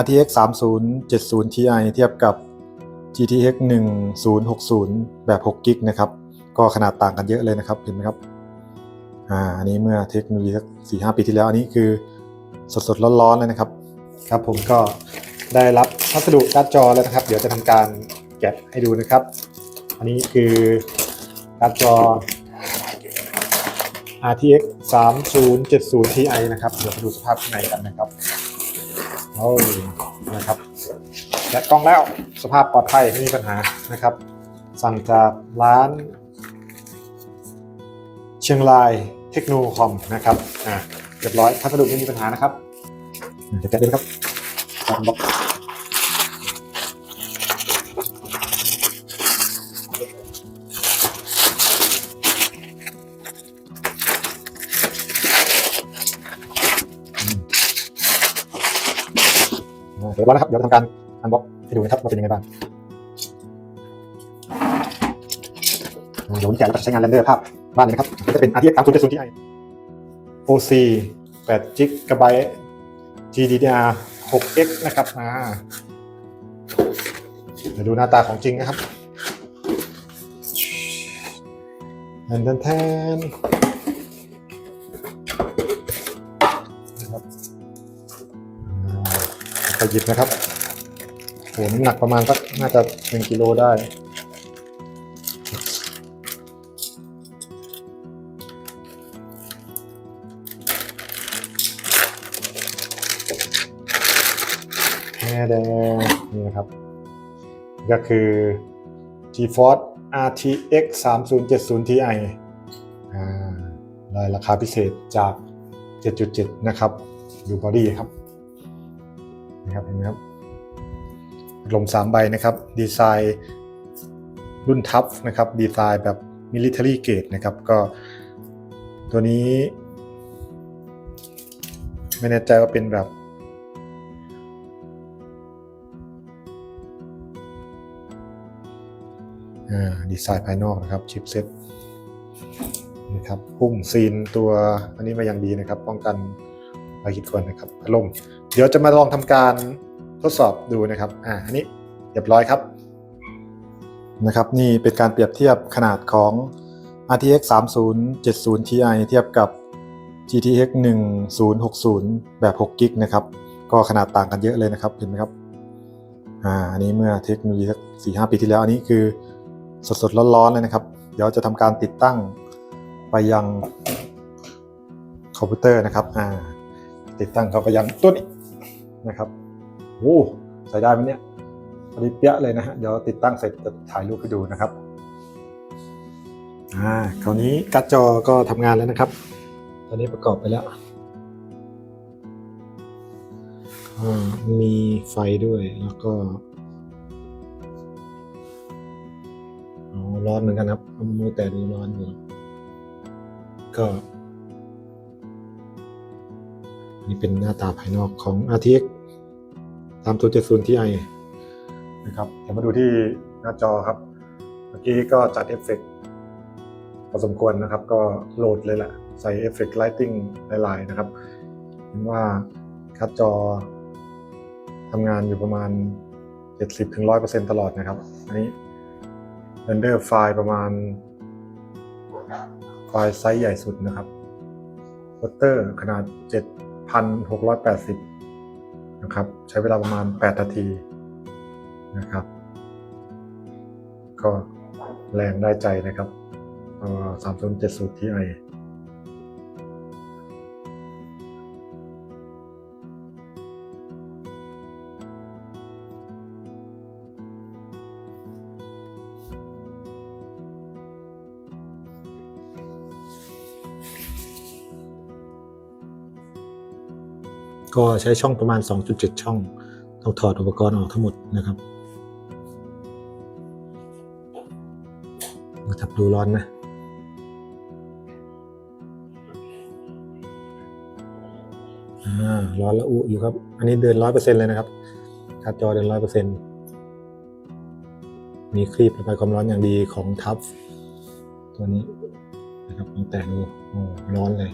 RTX 3070 Ti เทียบกับ GTX 1060 แบบ 6 g b นะครับ ก็ขนาดต่างกันเยอะเลยนะครับ เห็นไหมครับ อ่า อันนี้เมื่อเทคโนโลยีสักสี่ห้าปีที่แล้ว อันนี้คือสดๆร้อนๆเลยนะครับ ครับผมก็ได้รับพัสดุการ์ดจอแล้วนะครับ เดี๋ยวจะทำการแกะให้ดูนะครับ อันนี้คือการ์ดจอ RTX 3070 Ti นะครับ เดี๋ยวไปดูสภาพข้างในกันนะครับ โอ้ยนะครับแกะกล้องแล้วสภาพปลอดภัยไม่มีปัญหานะครับ สั่งจากร้าน เชียงรายเทคโนคอมนะครับอ่าเรียบร้อยพัสดุไม่มีปัญหานะครับอะเดี๋ยวแกะดูครับบล็อก เรียบร้อยนะครับ เดี๋ยวทำการอันบ็อกให้ดูนะครับว่าเป็นยังไงบ้างเดี๋ยวผมแกะแล้วก็ใช้งานเรนเดอร์ภาพบ้านเลยนะครับก็จะเป็น RTX 3070 Ti OC 8 GB GDDR 6X นะครับอ่าเดี๋ยวดูหน้าตาของจริงนะครับแทนแทน ไปหยิบนะครับโหน้ำหนักประมาณสักน่าจะ1กิโลได้ แค่แดงนี่นะครับ ก็คือ GeForce RTX 3070 Ti อ่าได้ราคาพิเศษจาก 7.7 นะครับ ดูบอดี้ครับ นะครับเห็นไหมครับลม3ใบนะครับ ดีไซน์รุ่นทัฟนะครับ ดีไซน์แบบ Military Grade นะครับ ก็ตัวนี้ ไม่แน่ใจว่าเป็นแบบ ดีไซน์ภายนอกนะครับชิปเซ็ตนะครับพุ่มซีนตัวอันนี้มาอย่างดีนะครับ ป้องกัน ไฟขีดข่วนนะครับพัดลมเดี๋ยวจะมาลองทำการทดสอบดูนะครับอ่าอันนี้เรียบร้อยครับนะครับ นี่เป็นการเปรียบเทียบขนาดของ RTX 3070 Ti เทียบกับ GTX 1060 แบบ6 g b นะครับ ก็ขนาดต่างกันเยอะเลยนะครับ เห็นไหมครับ อ่า อันนี้เมื่อเทคโนโลยีสักสี่ห้าปีที่แล้ว อันนี้คือสดๆร้อนๆเลยนะครับ เดี๋ยวจะทำการติดตั้งไปยังคอมพิวเตอร์นะครับ อ่า ติดตั้งเข้าไปยังตัวนี้นะครับโอ้ใส่ได้ไหมเนี่ยพอดีเปี้ยเลยนะฮะเดี๋ยวติดตั้งเสร็จจะถ่ายรูปให้ดูนะครับอ่าคราวนี้การ์ดจอก็ทำงานแล้วนะครับ ตอนนี้ประกอบไปแล้วอ่ามีไฟด้วยแล้วก็อ๋อร้อนเหมือนกันครับมือแต่ดูร้อนอยู่ก็ นี่เป็นหน้าตาภายนอกของ RTX ตามตัว70 Ti นะครับเดี๋ยวมาดูที่หน้าจอครับ เมื่อกี้ก็จัดเอฟเฟกต์พอสมควรนะครับ ก็โหลดเลยแหละ ใส่เอฟเฟกต์ไลติงหลายๆนะครับเห็นว่าคัดจอทำงานอยู่ประมาณ 70-100%ตลอดนะครับ อันนี้เรนเดอร์ไฟล์ประมาณ ไฟล์ไซส์ใหญ่สุดนะครับวอเตอร์ขนาด 1,680 นะครับ ใช้เวลาประมาณ 8 นาทีนะครับ ก็แรงได้ใจนะครับเอ่อ3070 Ti ก็ใช้ช่องประมาณ 2.7 ช่องต้องถอดอุปกรณ์ออกทั้งหมดนะครับนะครับดูร้อนนะร้อนละอุอยู่ครับ อันนี้เดินร้อยเปอร์เซ็นเลยนะครับการ์ดจอเดินร้อยเปอร์เซ็นมีคลีประบายความร้อนอย่างดีของทัฟตัวนี้นะครับลองแตะดูโอ้ร้อนเลย